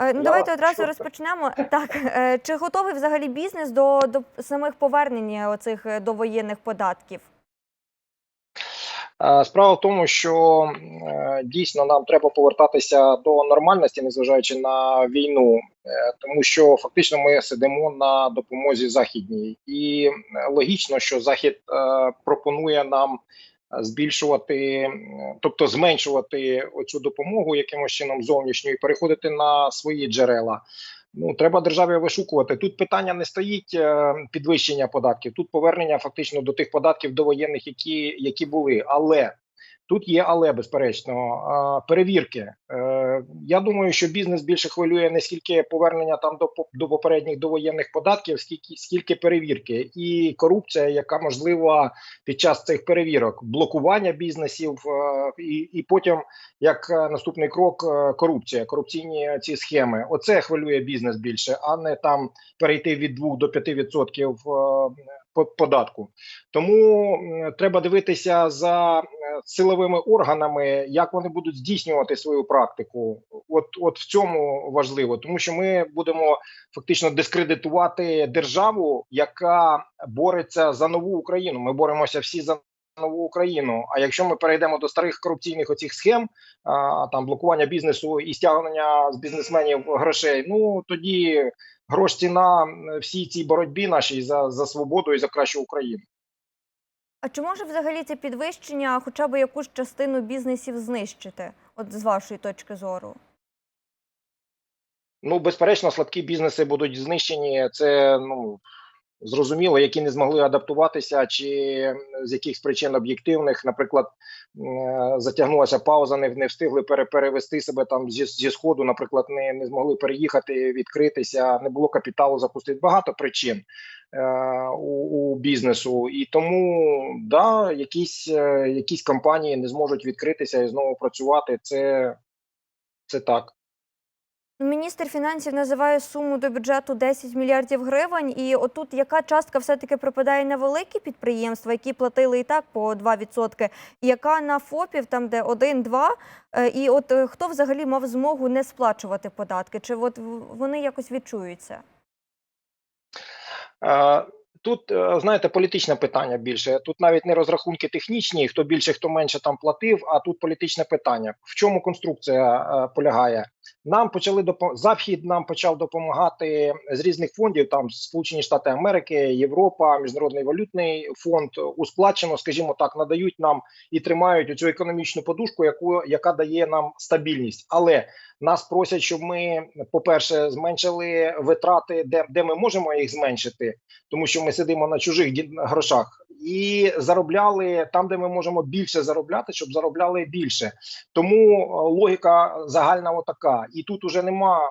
Е, Ну, Я давайте одразу що? розпочнемо. Так, е, чи готовий взагалі бізнес до, до самих повернення оцих е, довоєнних податків? Справа в тому, що дійсно нам треба повертатися до нормальності, незважаючи на війну, тому що фактично ми сидимо на допомозі західній, і логічно, що захід пропонує нам збільшувати, тобто зменшувати оцю допомогу якимось чином зовнішню і переходити на свої джерела. Ну треба державі вишукувати. Тут питання не стоїть е, підвищення податків, тут повернення фактично до тих податків довоєнних, які, які були. Але тут є, але безперечно, перевірки. Е, Я думаю, що бізнес більше хвилює не скільки повернення там до до попередніх довоєнних податків, скільки скільки перевірки і корупція, яка можлива під час цих перевірок, блокування бізнесів, е, і, і потім як е, наступний крок корупція, корупційні ці схеми. Оце хвилює бізнес більше, а не там перейти від 2 до 5 відсотків податку. Тому треба дивитися за е, силовими органами, як вони будуть здійснювати свою практику. От, от в цьому важливо, тому що ми будемо фактично дискредитувати державу, яка бореться за нову Україну. Ми боремося всі за нову Україну. А якщо ми перейдемо до старих корупційних оцих схем, а, там блокування бізнесу і стягнення з бізнесменів грошей, ну тоді грош на всій цій боротьбі нашій за, за свободу і за кращу Україну. А чи може взагалі це підвищення хоча б якусь частину бізнесів знищити? От з вашої точки зору? Ну, безперечно, слабкі бізнеси будуть знищені. Це ну зрозуміло, які не змогли адаптуватися, чи з якихось причин об'єктивних, наприклад, затягнулася пауза, не, не встигли перевести себе там зі, зі сходу, наприклад, не, не змогли переїхати, відкритися, не було капіталу запустити. Багато причин е, у, у бізнесу, і тому да, якісь, е, якісь компанії не зможуть відкритися і знову працювати. Це, це так. Міністр фінансів називає суму до бюджету 10 мільярдів гривень. І отут яка частка все-таки припадає на великі підприємства, які платили і так по 2%, і яка на ФОПів, там де 1-2, Е, і от е, хто взагалі мав змогу не сплачувати податки? Чи от вони якось відчуються? Е, Тут знаєте, політичне питання більше. Тут навіть не розрахунки технічні, хто більше, хто менше там платив. А тут політичне питання. В чому конструкція полягає? Нам почали допо... Захід нам почав допомагати з різних фондів. Там Сполучені Штати Америки, Європа, Міжнародний валютний фонд у складчину, скажімо так, надають нам і тримають цю економічну подушку, яку яка дає нам стабільність. Але нас просять, щоб ми, по-перше, зменшили витрати, де, де ми можемо їх зменшити, тому що ми сидимо на чужих грошах, і заробляли там, де ми можемо більше заробляти, щоб заробляли більше. Тому е, логіка загальна отака. І тут уже нема е,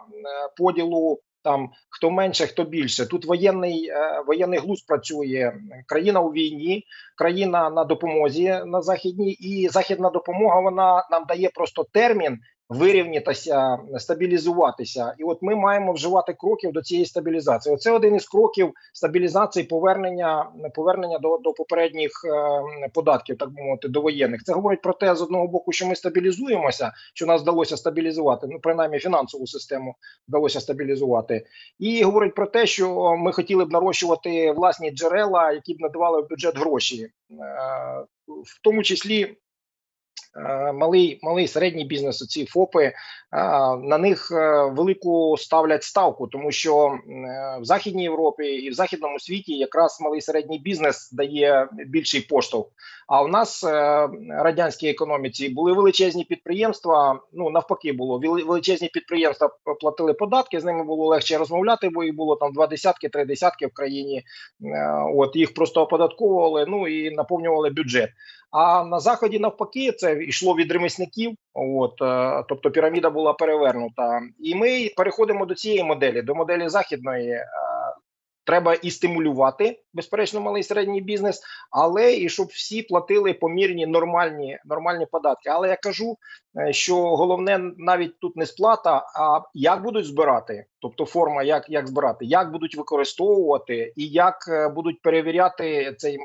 поділу. Там хто менше, хто більше. Тут воєнний е, воєнний глузд працює. Країна у війні, країна на допомозі на західній, і західна допомога вона нам дає просто термін вирівнятися, стабілізуватися. І от ми маємо вживати кроків до цієї стабілізації. Оце один із кроків стабілізації повернення повернення до, до попередніх е, податків, так би мовити, до воєнних. Це говорить про те, з одного боку, що ми стабілізуємося, що нас вдалося стабілізувати. Ну принаймні фінансову систему вдалося стабілізувати, і говорить про те, що ми хотіли б нарощувати власні джерела, які б надавали в бюджет гроші, е, в тому числі. Е, Малий, малий середній бізнес, ці ФОПи, е, на них е, велику ставлять ставку, тому що в Західній Європі і в західному світі якраз малий середній бізнес дає більший поштовх. А у нас радянській економіці були величезні підприємства. Ну навпаки, було величезні підприємства платили податки. З ними було легше розмовляти, бо їх було там два десятки, три десятки в країні. От їх просто оподатковували. Ну і наповнювали бюджет. А на заході навпаки, це йшло від ремісників. От е, тобто піраміда була перевернута, і ми переходимо до цієї моделі, до моделі західної. Треба і стимулювати безперечно малий і середній бізнес, але і щоб всі платили помірні нормальні нормальні податки. Але я кажу, е, що головне навіть тут не сплата, а як будуть збирати, тобто форма, як, як збирати, як будуть використовувати і як е, будуть перевіряти цей е,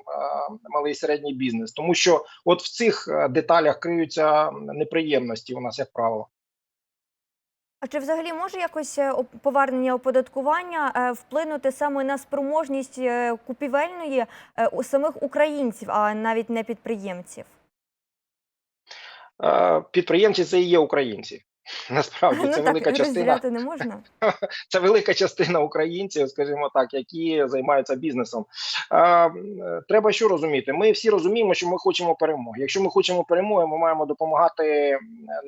малий і середній бізнес, тому що от в цих деталях криються неприємності у нас, як правило. А чи взагалі може якось е, повернення оподаткування е, вплинути саме на спроможність е, купівельної у самих українців, а навіть не підприємців? Підприємці це і є українці. Насправді ну це так велика частина. не можна. Це велика частина українців, скажімо так, які займаються бізнесом. Е, треба що розуміти? Ми всі розуміємо, що ми хочемо перемоги. Якщо ми хочемо перемоги, ми маємо допомагати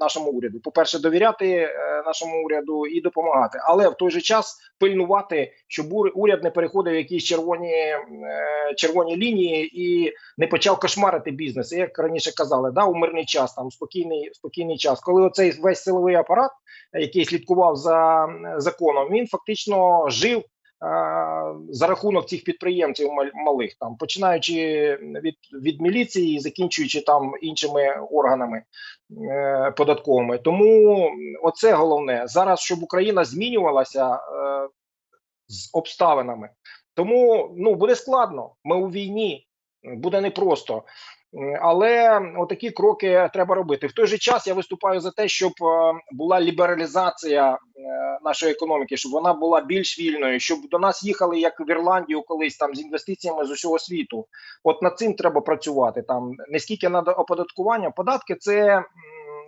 нашому уряду. По перше, довіряти е, нашому уряду і допомагати, але в той же час пильнувати, щоб уряд не переходив якісь червоні е, червоні лінії і не почав кошмарити бізнес. Як раніше казали, да, у мирний час, там спокійний, спокійний час, коли оцей весь силовий апарат який слідкував за законом, він фактично жив за рахунок цих підприємців малих, там починаючи від, від міліції, закінчуючи там іншими органами е, податковими. Тому оце головне зараз, щоб Україна змінювалася е, з обставинами. Тому ну буде складно. Ми у війні, буде непросто. М, Але отакі кроки треба робити. В той же час я виступаю за те, щоб е, була лібералізація е, нашої економіки, щоб вона була більш вільною, щоб до нас їхали як в Ірландію колись там з інвестиціями з усього світу. От над цим треба працювати. Там не скільки над оподаткування. Податки це,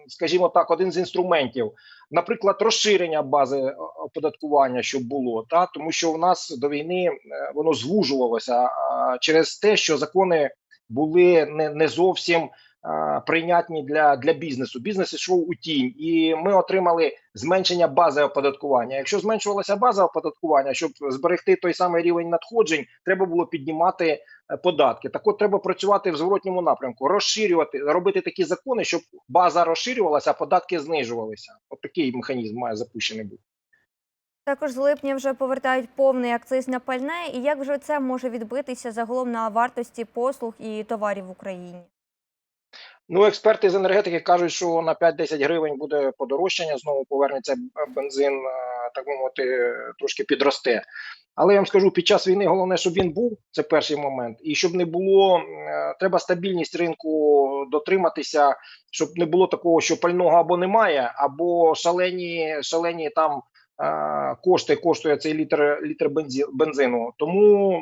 скажімо так, один з інструментів. Наприклад, розширення бази е, оподаткування, щоб було та тому, що у нас до війни е, воно звужувалося через те, що закони були не, не зовсім а, прийнятні для, для бізнесу. Бізнес йшов у тінь, і ми отримали зменшення бази оподаткування. Якщо зменшувалася база оподаткування, щоб зберегти той самий рівень надходжень, треба було піднімати е, податки. Так от треба працювати в зворотньому напрямку, розширювати, робити такі закони, щоб база розширювалася, а податки знижувалися. От такий механізм має запущений бути. Також з липня вже повертають повний акциз на пальне. І як вже це може відбитися загалом на вартості послуг і товарів в Україні? Ну, експерти з енергетики кажуть, що на 5-10 гривень буде подорожчання, знову повернеться бензин, так би мовити, трошки підросте. Але я вам скажу, під час війни головне, щоб він був, це перший момент, і щоб не було, е, треба стабільність ринку дотриматися, щоб не було такого, що пального або немає, або шалені, шалені там кошти коштує цей літр, літр бензину. Тому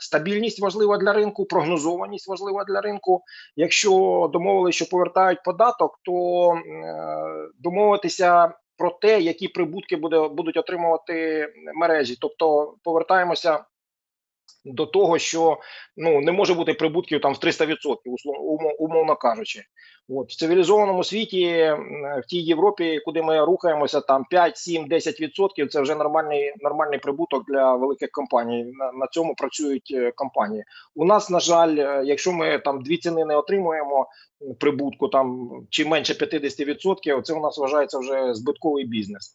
стабільність важлива для ринку, прогнозованість важлива для ринку. Якщо домовили, що повертають податок, то е, домовитися про те, які прибутки буде, будуть отримувати мережі. Тобто повертаємося до того, що ну не може бути прибутків там в 300%, умовно кажучи. От в цивілізованому світі, в тій Європі, куди ми рухаємося, там 5, 7, 10% – це вже нормальний нормальний прибуток для великих компаній. На, на цьому працюють е, компанії. У нас, на жаль, е, якщо ми там дві ціни не отримуємо прибутку, там чи менше 50%, це у нас вважається вже збитковий бізнес.